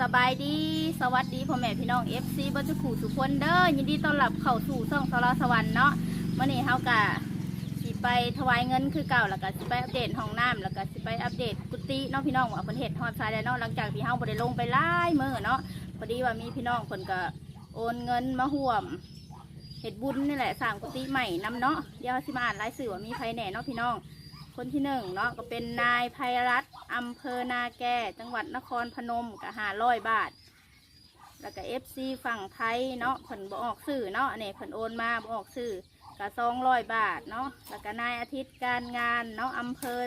สบายดี สวัสดีพ่อแม่พี่น้อง FC บัจจุขู่ทุกคนเด้อ ยินดีต้อนรับเข้าสู่ช่องสารสวรรค์เนาะมื่อนี้เฮากะสิไปถวายเงินคือเก่าแล้วก็สิไปอัปเดตห้องน้ำแล้วก็สิไปอัปเดตกุฏิเนาะพี่น้องว่าเพิ่นเฮ็ดฮอดทรายแล้วเนาะหลังจากที่เฮาบ่ได้ลงไปหลายมื้อเนาะพอดีว่ามีพี่น้องเพิ่นก็โอนเงินมาห่วมเฮ็ดบุญนี่แหละสร้างกุฏิใหม่นํเนาะเดี๋ยวสิมาอ่านรายชื่อว่ามีใครแหน่เนาะพี่น้อง คนที่หนึ่งเนาะก็เป็นนายภัยรัตน์อำเภอนาแก่จังหวัดนครพนมกับหาร้อยบาท แล้วก็เอฟซีฝั่งไทยเนาะผลบออกสื่อเนาะอันนี้ผลโอนมาบออกสื่อกับสองร้อยบาทเนาะแล้วก็นายอาทิตย์การงานเนาะอำเภอ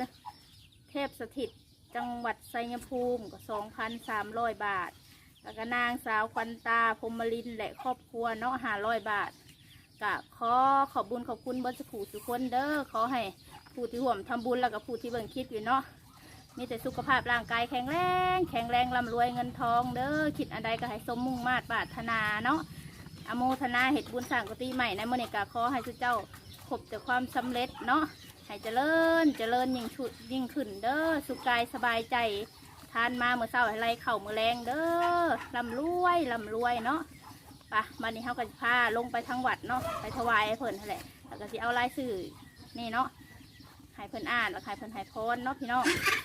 เทพสถิตจังหวัดไซยภูมิก็สองพันสามร้อยบาท แล้วก็นางสาวควันตาพรมลินและครอบครัวเนาะห้าร้อยบาทก็ขอขอบบุญขอบคุณเบรสผูสุคนเด้อขอให้ ผู้ที่ห่วมทำบุญแล้วก็ผู้ที่เบิ่งคลิปอยู่เนาะมีแต่สุขภาพร่างกายแข็งแรง แข็งแรงร่ำรวยเงินทองเด้อคิดอะไรก็ให้สมมุ่งมาตรปรารถนาเนาะอโมทนาเหตุบุญสร้างกุฏิใหม่ในโมเนกาขอให้ทุกเจ้าพบแต่ความสำเร็จเนาะให้เจริญเจริญยิ่งชุดยิ่งขึ้นเด้อสุขกายสบายใจทานมาเมื่อเช้าให้ไรเข่ามือแรงเด้อร่ำรวยร่ำรวยเนาะปะวันนี้เขาก็จะพาลงไปทางวัดเนาะไปถวายเพิ่นนั่นแหละแล้วก็สิเอาลายสื่อนี่เนาะ ให้เพิ่นอ่านแล้วให้เพิ่นให้พรเนาะพี่น้อง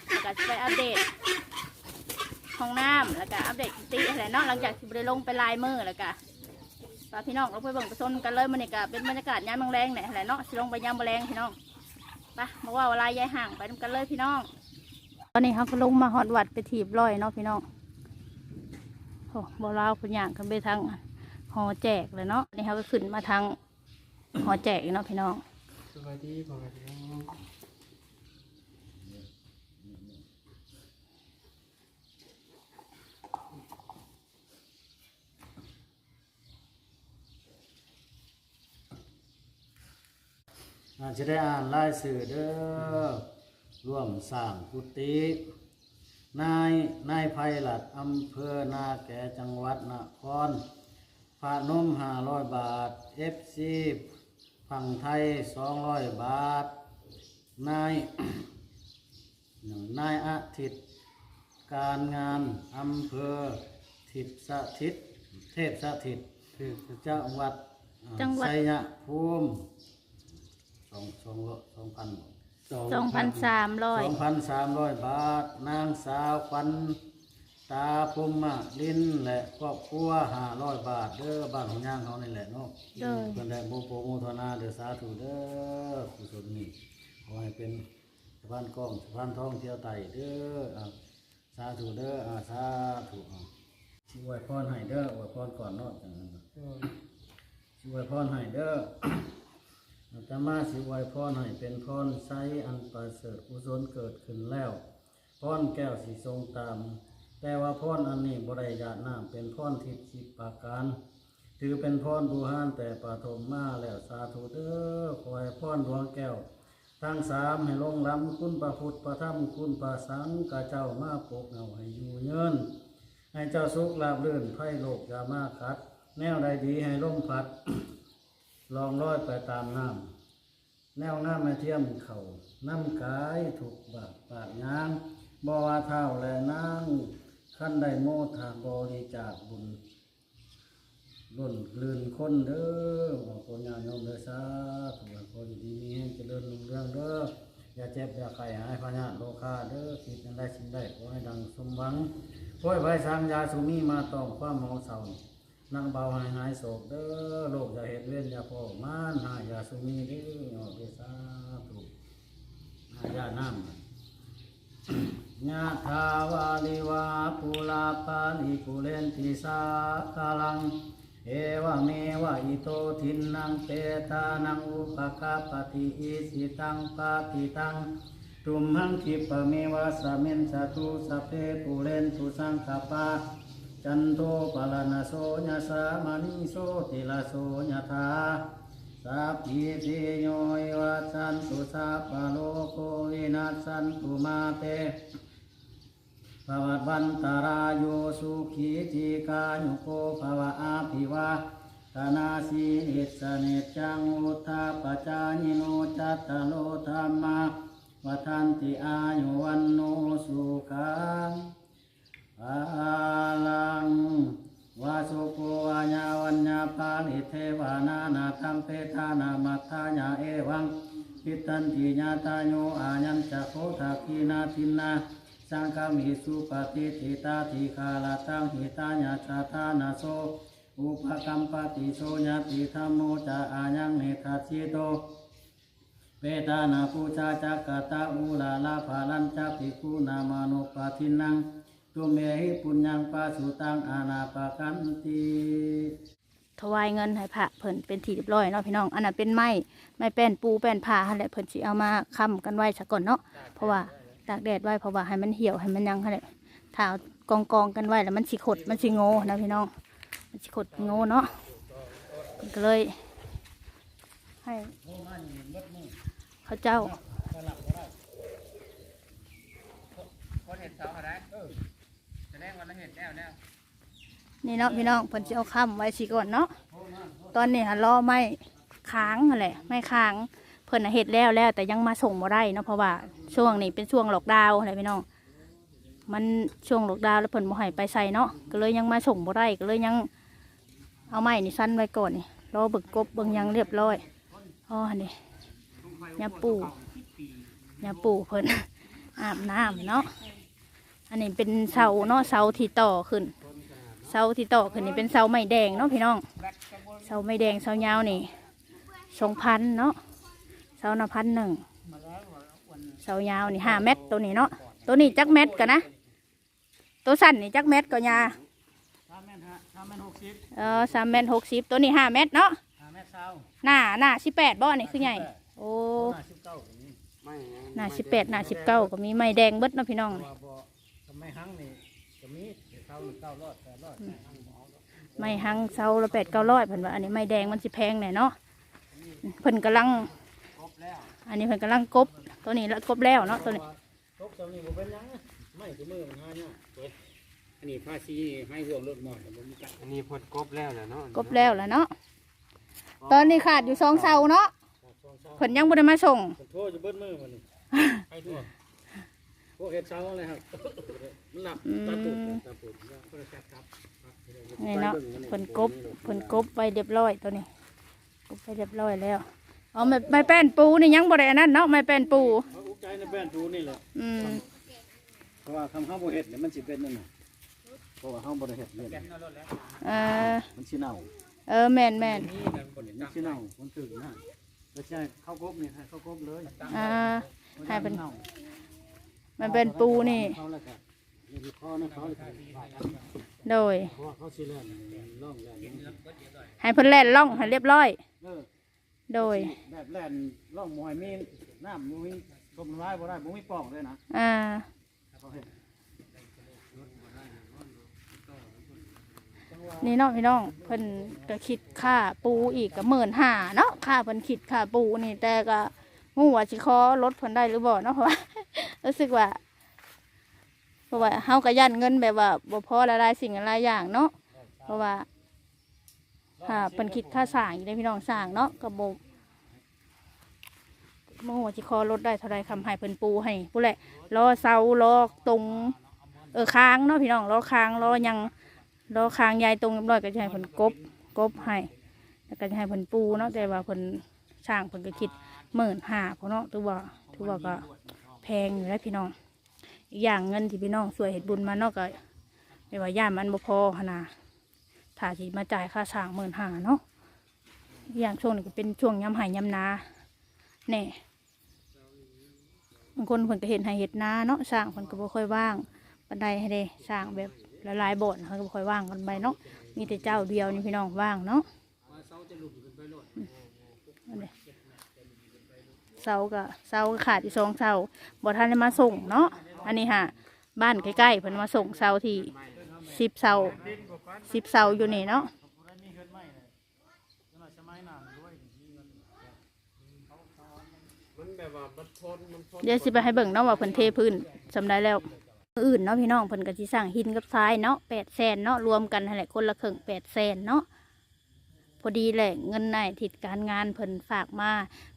แล้วก็จะไปอัปเดตห้องน้ำแล้วก็อัปเดตกุฏิอะไรเนาะหลังจากที่ไปลงไปลายมือแล้วก็ฝากพี่น้องเราไปเบิ่งไปชนกันเลยมันนี่ก็เป็นบรรยากาศยามแรงเนี่ยอะไรเนาะสิลงไปยามแรงพี่น้องไปมาว่าเวลายายห่างไปนำกันเลยพี่น้อง ตอนนี้เขาก็ลงมาหอดวัดไปถีบร้อยเนาะพี่น้องโอ้บ่ลาวคุณย่างกันไปทางหอแจกเลยเนาะนี่เขาก็ขึ้นมาทางหอแจกเนาะพี่น้องสวัสดีพ่อแม่ น้องอาจจะได้อ่านรายสื่อเด้อร่วมสร้างกุฏินายนายไพลัดอำเภอนาแก่จังหวัดนครพนมห้าร้อยบาทเอฟซีฝั่งไทยสองร้อยบาท นายนายอาทิตย์การงานอำเภอทิพสถิต เทพสถิตจังหวัดอ่าจังหวัดชัยภูมิ สองสองร้อยสองพันสองพันสามร้อยสองพันสามร้อยบาท นางสาวควันตาพุมะลินและครอบครัวห้าร้อยบาทเด้อบ้านของย่างเขานี่แหละเนาะโดยเพิ่นได้โมโปโมทนาเด้อสาธุเด้อกุศลนี้ขอให้เป็นสะพานกล้องสะพานท่องเที่ยวไต่เด้ออ่าสาธุเด้ออ่าสาธุอ่าสิอวยพรให้เด้ออวยพรก่อนเนาะจังนั้นน่ะสิอวยพรให้เด้อ อาตมาสิอวยพรให้เป็นพรไซอันประเสริฐกุศลเกิดขึ้นแล้วพรแก้วสิทรงตาม แต่ว่าพรอันนี้บริยาตน้ำเป็นพรทิพย์สิบประการถือเป็นพรบูหานแต่ปฐมมาแล้วสาธุเด้อขอให้พรดวงแก้วทั้งสามให้ลงล้ำคุณพระพุทธพระธรรมคุณพระสังกาเจ้ามาปกเงาให้อยู่เยินให้เจ้าสุขลาบเลื่อนไพ่โลกอย่ามาคัด แนวใดดีให้ลมพัด ลองร้อยไปตามน้ำแนวหน้ำมาเทียมเขาน้ำกายถูกบาดปาดยางบอว่าเท่าและนางขั้นได้โมทาบริจาคบุญล้นกลืนคนเด้อบอกคนญาโยมเด้อสาธุให้คนดีมีแห่งเจริญรุ่งเรืองเด้ออย่าเจ็บอย่าไข้หายพญาโลคาเด้อคิดอันใดสิ่งใดขอให้ดังสมหวังขอให้ไว้สร้างยาสุมีมาต้องความเมาเศร้า นั่งเบาหายหายโศกเด้อโลกอย่าเห็ดเว้นอย่าพอมานหายาสุมีเด้อเด้อสาธุหายาน้ำญาทาวาลิวาปุลาปานิปุเรนติสาคาลัง เอวเมวะอิโตทินนังเปตานังอุปกาปฏิอิสิตังปาติตังตุมหังคิปะเมวะสะเมนสตุสเพปุเรนตุสังคปา จันโทปลานาโสยะสามานิโสติลาโสยะธาสัพพิติโยวัจันตุสัพพโลกโควินัสันตุมาเตภวัตวันตารายโยสุขีจิกายุโกภวะอาภิวาตนาสีนิสเนจังอุทาปจายิโนจัตตโลธรรมาวัฏันติอายุวันโนสุขัง พลังวาสุโกอัญญาวัญญาปาลิเทวานนาตัมเปทนามัทายาเอวังพิตันติญาตาโยอายัญจะโคทักีนาทินนาสังฆมิสุปฏิทิตาทิคาลาตังหิตาญาชาทานาโสอุปกรรมปฏิโสญาติธรรมโมจาอายัเมธาชิโตเปตานาปูชาจักกตาอุลาลาภาลัญจักภิกุนามานุปทินัง ตุเมหิปุญญังปาสุตังอานาปากันติถวายเงินให้พระเพิ่นเป็นที่เรียบร้อยเนาะพี่น้อง อันนั้นเป็นไม้ไม้แป้นปูแป้นผ้าหั่นแหละเพิ่นสิเอามาค้ำกันไว้ซะก่อนเนาะเพราะว่าตากแดดไว้เพราะว่าให้มันเหี่ยวให้มันยังหั่นแหละถ้าเอากองกองๆกันไว้แล้วมันสิขดมันสิโง่นะพี่น้อง มันสิขดโง่เนาะเพิ่นก็เลย ให้เขาเจ้า คนเห็นเสาอะไรแสดงว่าเราเห็นแนวแนว นี่เนาะพี่น้องเพิ่นสิเอาค้ำไว้สิก่อนเนาะตอนนี้หารอไม้ค้างนั่นแหละไม้ค้างเพิ่นเฮ็ดแล้วแล้ว แต่ยังมาส่งบ่ได้เนาะเพราะว่าช่วงนี้เป็นช่วงหลอกดาวอะไรพี่น้อง มันช่วงหลอกดาวแล้วเพิ่นบ่ให้ไปใส่เนาะก็เลยยังมาส่งบ่ได้ก็เลยยัง เอาไม้นี่สั้นไว้ก่อนนี่รอบึกกบเบิ่งยังเรียบร้อยอ๋ออันนี้ยาปูยาปูเพิ่นอาบน้ำเนาะอันนี้เป็นเสาเนาะเสาที่ต่อขึ้น เสาที่ต่อขึ้นนี่เป็นเสาไม้แดงเนาะพี่น้อง เสาไม้แดงเสายาวนี่สองพันเนาะ เสาหน้าพันหนึ่ง เสายาวนี่ห้าเมตรตัวนี้เนาะ ตัวนี้จักเมตรกันนะ ตัวสั้นนี่จักเมตรก็ยาสามแม่นฮะสามแม่นหกสิบเออสามเมตรหกสิบตัวนี้ห้าเมตรเนาะห้าแม่นเศร้าหน้าหน้าสิบแปดบ่อนี่คือใหญ่ โอ้ห้าสิบเก้าก็มีไม่หน้าสิบแปดหน้าสิบเก้าก็มีไม้แดงเบิดเนาะพี่น้องว่าบ่ทำไมหังนี่ก็มีเศร้าหนึ่งเก้ารอดแปดรอด ไม้หังเสาละแปดเก้าร้อยเพิ่นว่าอันนี้ไม้แดงมันสิแพงหน่อยเนาะเพิ่นกำลังครบแล้วอันนี้เพิ่นกำลังกบตัวนี้ละกบแล้วเนาะตัวนี้ครบเสานี่บ่เป็นหยังไม่คือมือมันหาเนี่ยอันนี้ภาษีให้ห่วงรถหมอดอันนี้พดกบแล้วแหละเนาะกบแล้วล่ะเนาะตอนนี้ขาดอยู่สองเสาเนาะสองเสาเพิ่นยังบ่ได้มาส่งผมโทษจะเบิ้ลมือมันนี่ให้ทั่วพ วกเห็ดเสาอะไรครับมันหลับตาปุดตาปุดโทรศัพท์ครับนี่เนาะเพิ่นกบเพิ่นกบไว้เรียบร้อยตัวนี้กบไปเรียบร้อยแล้วอ๋อไม่ไม่แป้นปูนี่ยังบ่ได้อันนั้นเนาะไม่แป้นปูเขาอุกใจในแบนดูนี่แหละอืมเพราะว่าคำข้าวโบเห็ดเนี่ยมันสิเป็นนั่นน่ะเพราะว่าข้าวโบเห็ดเนี่ยเออมันสิเน่าเออแม่นแม่นมันสิเน่ามันถึงนะแล้วใช่ข้าวกบนี่ให้ข้าวกบเลยอ่าให้เป็นเน่า มันเป็นปูนี่ เขาแล้วก็มีข้อนะเขาเลยโดย เพราะว่าเขาสิแล่นล่องแล่นให้เพิ่นแล่นล่องให้เรียบร้อย เออโดย แบบแล่นล่องมวยมีน้ำมวยกบร้ายบ่ได้บ่มีปอกเลยนะอ่า เขาเห็ดนี่เนาะพี่น้องเพิ่นก็คิดค่าปูอีกก็หมื่นห้าเนาะค่าเพิ่นคิดค่าปูนี่แต่ก็งูว่าสิขอลดเพิ่นได้หรือบ่เนาะเพราะว่า รู้สึกว่าเพราะว่าเฮาก็ยันเงินแบบว่าบ่พอละลายสิ่งหลายอย่างเนาะเพราะว่าถ้าเพิ่นคิดค่าสร้างอยู่ได้พี่น้องสร้างเนาะก็บ่บ่ฮู้ว่าสิขอลดได้เท่าไรคำให้เพิ่นปูให้ผู้แหละรอเสารอตรง เออค้างเนาะพี่น้องรอค้างรอยังรอคางยายตรงเรียบร้อยก็จะให้เพิ่นกบกบให้แล้วก็จะให้เพิ่นปูเนาะแต่ว่าเพิ่นช่างเพิ่นก็คิดหมื่นห้าพอเนาะถือว่าถือว่าก็ แพงอยู่แล้วพี่น้อง อีกอย่างเงินที่พี่น้องสวยเห็ดบุญมาเนาะก็ไม่ว่าย่านมันบ่พอขนาดถ้าสิมาจ่ายค่าช่างหมื่นห้าเนาะอีกอย่างช่วงนี้ก็เป็นช่วงยำไหายำนาแน่บางคนเพิ่นก็เห็นให้เห็ดนาเนาะช่างเพิ่นก็บ่ค่อยว่างปันใดให้ได้ช่างแบบละลายบ่อนเขาก็บ่ค่อยว่างกันไปเนาะมีแต่เจ้าเดียวนี่พี่น้องว่างเนาะอันนี้ เสาก็เสาก็ขาดอีกสองเสาบ่ทันได้มาส่งเนาะอันนี้ฮะบ้านใกล้ๆเพิ่นมาส่งเสาที่สิบเสาสิบเสาอยู่นี่เนาะเดี๋ยวสิไปให้เบิ่งเนาะว่าเพิ่นเทพื้นสำได้แล้วอื่นเนาะพี่น้องเพิ่นก็สิสั่งหินกับทรายเนาะแปดแสนเนาะรวมกันนั่นแหละคนละครึ่งแปดแสนเนาะ พอดีแหละเงินในทิศการงานเพิ่นฝากมา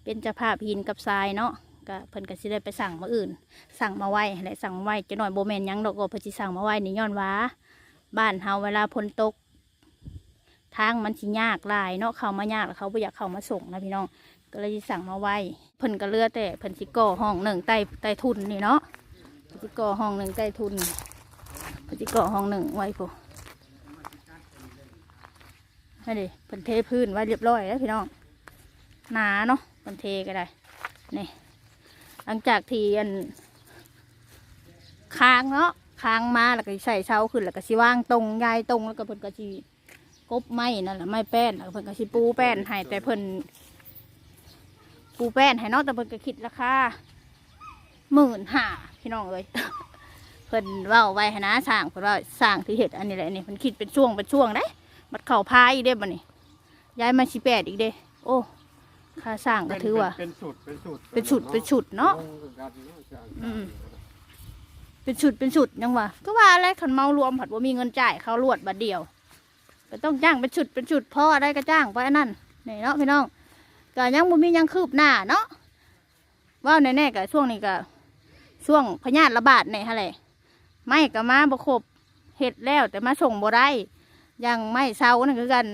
เป็นเจ้าภาพหินกับทรายเนาะก็เพิ่นก็สิได้ไปสั่งมาอื่น สั่งมาไว้และสั่งมาไว้จะหน่อยโบแมนยังดอกก็เพิ่นสิสั่งมาไว้นี่ย้อนว่าบ้านเฮาเวลาฝนตก ทางมันสิยากลายเนาะเขามายากแล้วเขาบ่อยากเขามาส่งนะพี่น้อง ก็เลยสิสั่งมาไว้เพิ่นก็เลือแต่เพิ่นสิก่อห้องหนึ่งใต้ใต้ทุนนี่เนาะเพิ่นสิก่อห้องหนึ่งใต้ทุนเพิ่นสิก่อห้องหนึ่งไว้พอ ให้ดิเพิ่นเทพื้นไว้เรียบร้อยแล้วพี่น้องหนาเนาะเพิ่นเทก็ได้นี่หลังจากที่อันค้างเนาะค้างมาแล้วก็ใส่เสาขึ้นแล้วก็สิว่างตรงยายตรงแล้วก็เพิ่นก็สิกบไม้นั่นแหละไม้แป้นแล้วเพิ่นก็สิปูแป้นให้แต่เพิ่นปูแป้นให้เนอกแต่เพิ่นก็คิดราคาหมื่นห้าพี่น้องเอ้ยเพิ่นว้าไว้ให้นะสร้างเพิ่นว่าสร้างที่เห็ดอันนี้แหละนี่เพิ่นคิดเป็นช่วงเป็นช่วงได้ บัดเข่าพายอีกเด้บัดนี้ย้ายมาสิแปดอีกเด้ โอ้ค่าสร้างก็ถือว่า เป็นสุดเป็นสุดเป็นชุดเป็นชุดเนาะ อืม เป็นชุดเป็นชุดยังวะก็ว่าอะไรขันเมารวมผัดว่ามีเงินจ่ายเขาลวดบัดเดียวก็ต้องจ้างเป็นชุดเป็นชุดพ่อได้ก็จ้างไปอันนั่นนี่เนาะพี่น้องก็ยังบ่มีหยังคืบหน้าเนาะว่าแน่ๆก็ช่วงนี้ก็ช่วงพยาธิระบาดนี่ฮะแหละไม่ก็มาบ่ครบเห็ดแล้วแต่มาส่งบ่ได้ ยังไม่เซานั่นคือกัน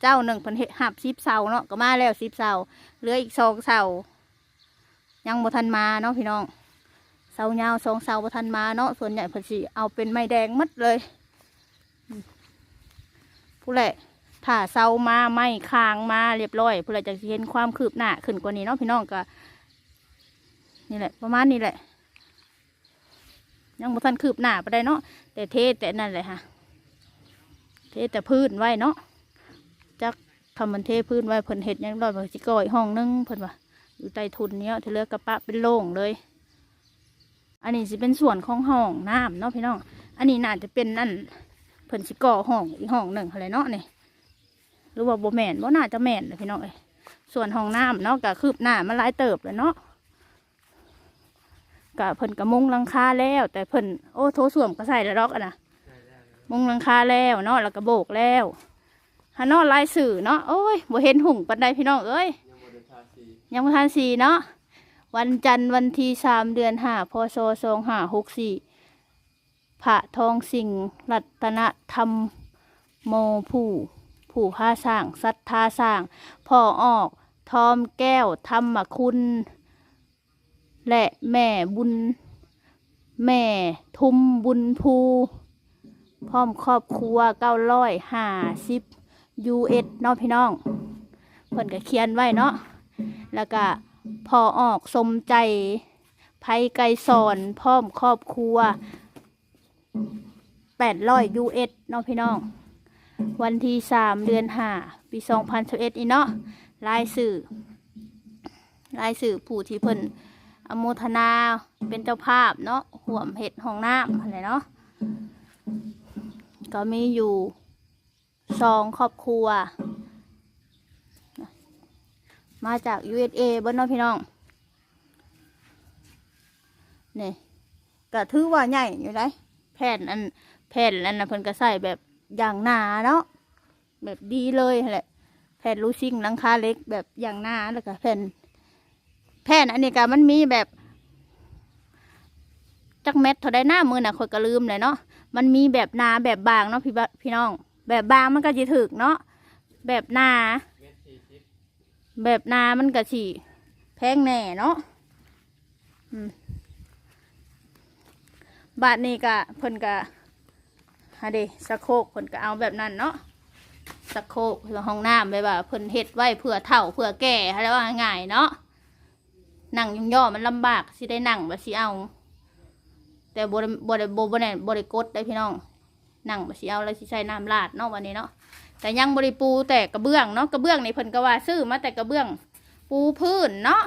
เจ้าหนึ่งพิ่นเฮ็ดหับสิบเสาเนาะก็มาแล้วสิบเสาเหลืออีกสองเสายังบ่ทันมาเนาะพี่น้องเสายาวสองเสาบ่ทันมาเนาะส่วนใหญ่เพิ่นสิเอาเป็นไม้แดงมัดเลย ผู้แหละถ้าเสามาไม้คางมาเรียบร้อยผู้แหละจะเห็นความคืบหน้าขึ้นกว่านี้เนาะพี่น้องก็นี่แหละ ประมาณนี้แหละยังบ่ทันคืบหน้าไปได้เนาะแต่เทแต่นั่นแหละฮะ เทแต่พื้นไว้เนาะจักทำมันเทพื้นไว้เพิ่นเห็ดยังร้อยเพิ่นสิก่ออีกห้องนึงเพิ่นว่าอยู่ใต้ทุนเนี้ยที่เลือกระปะเป็นโล่งเลย อันนี้สิเป็นส่วนของห้องน้ำเนาะพี่น้อง อันนี้น่าจะเป็นนั่นเพิ่นสิก่อห้องอีกห้องหนึ่งอะไรเนาะนี่หรือว่าโบแมนบ่น่าจะแมนเลยพี่น้องเอ้ส่วนห้องน้ำเนาะก็คืบหน้ามาหลายเติบเลยเนาะก็เพิ่นก็มุงลังคาแล้ว แต่เพิ่นโอ้โถส้วมก็ใส่แล้วดอกอะนะ มงหลังคาแล้วเนาะแล้วก็โบกแล้วฮานอลายสื่อเนาะโอ้ยบ่เห็นหุ่งปันใดพี่น้องเอ้ยยังบ่ทันสีเนาะวันจันทร์วันที่สามเดือนห้าพศสองห้าหกสี่พระทองสิงห์รัตนธรรมโมผู้ผู้พาสร้างศรัทธาสร้างพ่อออกทอมแก้วธรรมคุณ และแม่บุญ แม่ทุมบุญภู พร้อมครอบครัวเก้าร้อยห้าสิบยูเอสเนาะพี่น้องเพิ่นก็เขียนไว้เนาะแล้วก็พอออกสมใจไผไกรสอนพร้อมครอบครัวแปดร้อยยูเอสเนาะพี่น้อง วันที่สามเดือนห้าปีสองพันสิบเอ็ดอีเนาะลายสื่อลายสื่อผู้ที่เพิ่นอโมทนาเป็นเจ้าภาพเนาะห่วมเห็ดห้องน้ำอะไรเนาะ ก็มีอยู่สองครอบครัว มาจาก USA เบิ้ลเนาะพี่น้องนี่ก็ถือว่าใหญ่อยู่ได้แผ่นอันแผ่นอันนะเพิ่นก็ใส่แบบอย่างหนาเนาะแบบดีเลยแหละแผ่นลูซิ่งหลังคาเล็กแบบอย่างหนาแล้วก็แผ่นแผ่นอันนี้ก็มันมีแบบ จักเม็ดเท่าได้หน้ามือน่ะคอยก็ลืมเลยเนาะมันมีแบบนาแบบบางเนาะพี่พี่น้อง แบบบางมันก็จะถึกเนาะแบบนาแบบนามันก็สิแพงแน่เนาะบาทนี้ก็เพิ่นก็ฮะเดสะโคกเพิ่นก็เอาแบบนั้นเนาะสะโคกเพื่อห้องน้ำแบบว่าเพิ่นเฮ็ดไว้เพื่อเฒ่าเพื่อแก่อะไรว่าง่ายเนาะนั่งย่อๆมันลำบากสิได้นั่งแบบสิเอา แต่บ่ได้บ่ได้บ่บ่ได้บ่ได้กดได้พี่น้องนั่งบบสิเอาแล้วสิใส่น้ำราดเนาะวันนี้เนาะแต่ยังบริปูแต่กระเบื้องเนาะกระเบื้องในเพิ่นก็ว่าซื้อมาแต่กระเบื้อง ปูพื้นเนาะ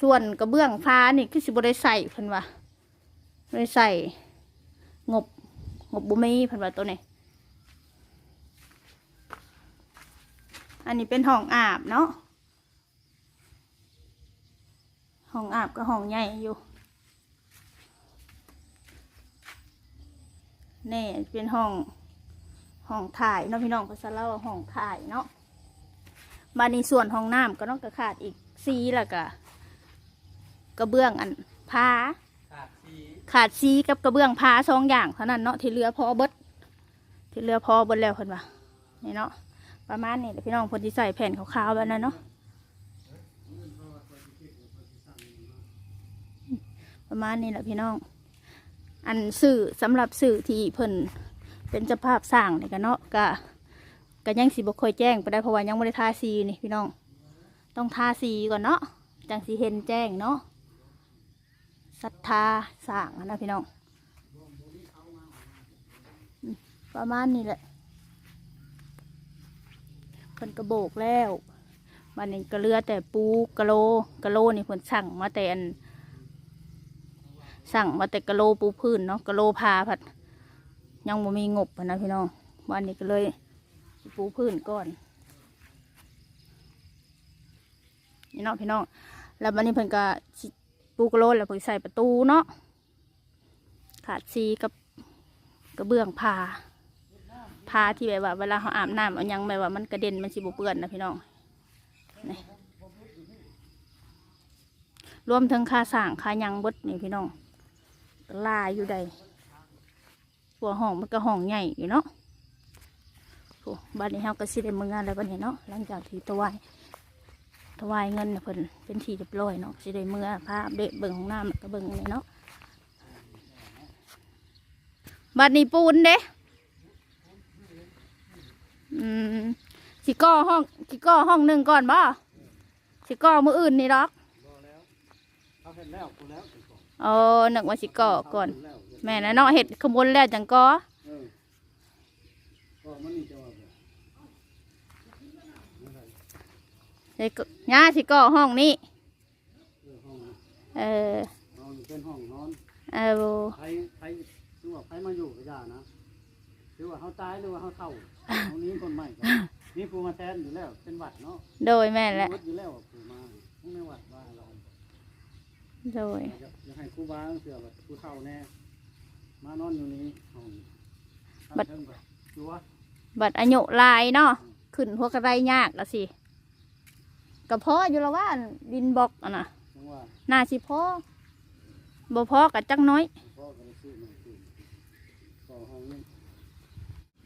ส่วนกระเบื้องฟ้านี่คือสิบ่ได้ใส่เพิ่นว่าบ่ได้ใส่งบงบบุมีเพิ่นว่าตัวนี้อันนี้เป็นห้องอาบเนาะห้องอาบก็ห้องใหญ่อยู่ นี่เป็นห้องห้องถ่ายเนาะพี่น้องภาษาเล่าว่าห้องถ่ายเนาะบานในส่วนห้องน้ำก็ต้องกระขาดอีกซีแล้วก็กระเบื้องอันพาขาดสีขาดซีกับกระเบื้องพาสองอย่างเท่านั้นเนาะที่เหลือพอเบิดที่เหลือพอเบิดแล้วเพิ่นว่านี่เนาะประมาณนี้แหละพี่น้องเพนที่ใส่แผ่นขาวๆแบบนั้นเนาะประมาณนี้แหละพี่น้อง อันสื่อสำหรับสื่อที่เพิ่นเป็นเจ้าภาพสร้างนี่กันเนาะก็ก็ยังสิบ่ค่อยแจ้งไปได้เพราะว่ายังไม่ได้ทาสีนี่พี่น้อง ต้องทาสีก่อนเนาะจังสีเห็นแจ้งเนาะศรัทธาสร้างนะพี่น้อง ประมาณนี้แหละเพิ่นกระโบกแล้วมันนี้ก็เลือแต่ปูกระโลกระโลนี่เพิ่นสั่งมาแต่อัน สั่งมาแต่กะโลปูพื้นเนาะกะโลพาผัด ยังบ่มีงบนะพี่น้องวันนี้ก็เลยปูพื้นก่อนนี่เนาะพี่น้องแล้ววันนี้เพิ่นก็ปูกะโลแล้วเพิ่นใส่ประตูเนาะขาดซีกับกระเบื้องพาพาที่แบบว่าเวลาเขาอาบน้ำเอายังแบบว่ามันกระเด็นมันสิบเปื้อนนะพี่น้องนี่รวมถึงค่าสร้างค่ายังบดนี่พี่น้อง ลายอยู่ใดหัวห้องมันก็ห้องใหญ่อยู่เนาะโอ้บ้านนี้เฮาก็สิได้มืองานแล้วบ้านนี้เนาะหลังจากที่ถวายถวายเงินเพิ่นเป็นที่เรียบร้อยเนาะสิได้มือพาเดตเบิ่งของน้ำก็เบิ่งนี่เนาะบัดนี้ปูนเด้อืมสิก่อห้องสิก่อห้องหนึ่งก่อนบ่สิก่อมืออื่นนี่ดอกเขาเห็นแล้วกูแล้ว เออนึกว่าสิก่อก่อนเห็แล้วแม่นะเนาะเห็ดขบวนแล้วจังก็เออก็มันนี่จะว่าแบบเลยก็ย่าสิก่อห้องนี้เออห้องเออนอนเป็นห้องนอนเออใครใครคือว่าใครมาอยู่ก็อย่านะคือว่าเขาตายหรือว่าเขาเฒ่าเขานี้คนใหม่กันนี่ปูมาแทนอยู่แล้วเป็นหวัดเนาะโดยแม่นแหละวัดอยู่แล้วอะปูมาต้องในวัดว่าเรา โดยอยากอยากให้ครูบาเสือแบบครูเฒ่าแน่มานอนอยู่นี้ห้องบัดจัวบัดอายุหลายเนาะขึ้นพวกกระไรยากละสิกระเพาะอยู่และว่าดินบอกอะนะจังว่าน่าสิพอบ่พอกับจักน้อยพ่อก็เลยซื้อมาซื้อต่อห้องนึง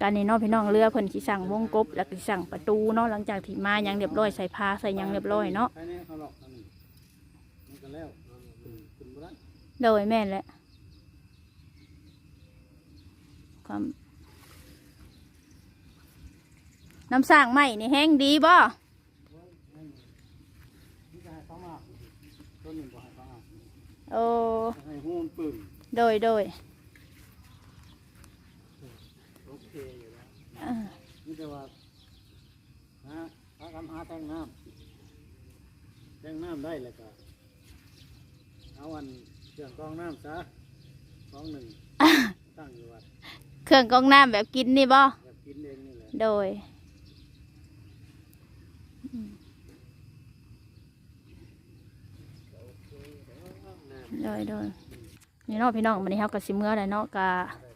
การนี้เนาะพี่น้องเรือเพิ่นสิสั่งวงกบแล้วก็สิสั่งประตูเนาะหลังจากที่มาหยังเรียบร้อยใส่ผ้าใส่หยังเรียบร้อยเนาะ โดยแม่แหละความน้ำสร้างใหม่นี่แห้งดีบ่โอ้โดยโดยโอเคอยู่แล้วนี่แต่ว่าฮะพระกำหาแตงน้ำแตงน้ำได้เลยก็เอาอัน เครื่องกรองน้ำซะกรองหนึ่งตั้งอยู่วัดเครื่องกรองน้ำแบบกินนี่บ่แบบกินเองนี่แหละโดยโดยโดยนี่เนาะพี่น้องวันนี้เฮากับสิเมื่อแล้วเนาะกะข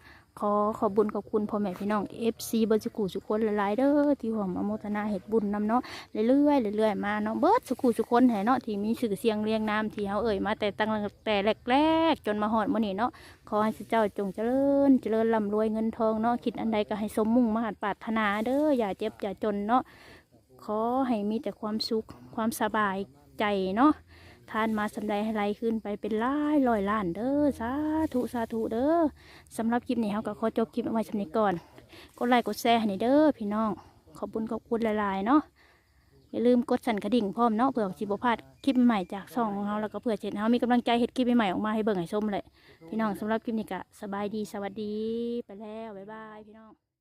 อขอบบุญขอบคุณพ่อแม่พี่น้อง FC เบิร์ดสุขุสุคนหลายๆเด้อที่ห่วมอโมทนาเฮ็ดบุญนำเนาะเรื่อยๆเรื่อยๆมาเนาะเบิร์ดสุขุสุคนแห่เนาะที่มีชื่อเสียงเรียงนามที่เฮาเอ่ยมาแต่ตั้งแต่แรกๆจนมาฮอดมื้อนี้เนาะขอให้เจ้าจงเจริญเจริญร่ำรวยเงินทองเนาะคิดอันใดก็ให้สมมุ่งมาปรารถนาเด้ออย่าเจ็บอย่าจนเนาะขอให้มีแต่ความสุขความสบายใจเนาะ ทานมาสำใดให้ไรขึ้นไปเป็นล้านร้อยล้านเด้อสาธุสาธุเด้อสำหรับคลิปนี้เราก็ขอจบคลิปเอาไว้สำนี้ก่อนกดไลค์กดแชร์ให้เด้อพี่น้อง ขอบคุณขอบคุณหลายๆเนาะอย่าลืมกดสั่นกระดิ่งพร้อมเนาะเผื่อสิบพลาดคลิปใหม่จากช่องของเราแล้วก็เผื่อเช็ดเรามีกำลังใจเฮ็ดคลิปใหม่ออกมาให้เบิ่งให้ชมเลย พี่น้องสำหรับคลิปนี้ก็สบายดีสวัสดีไปแล้วบ๊ายบายพี่น้อง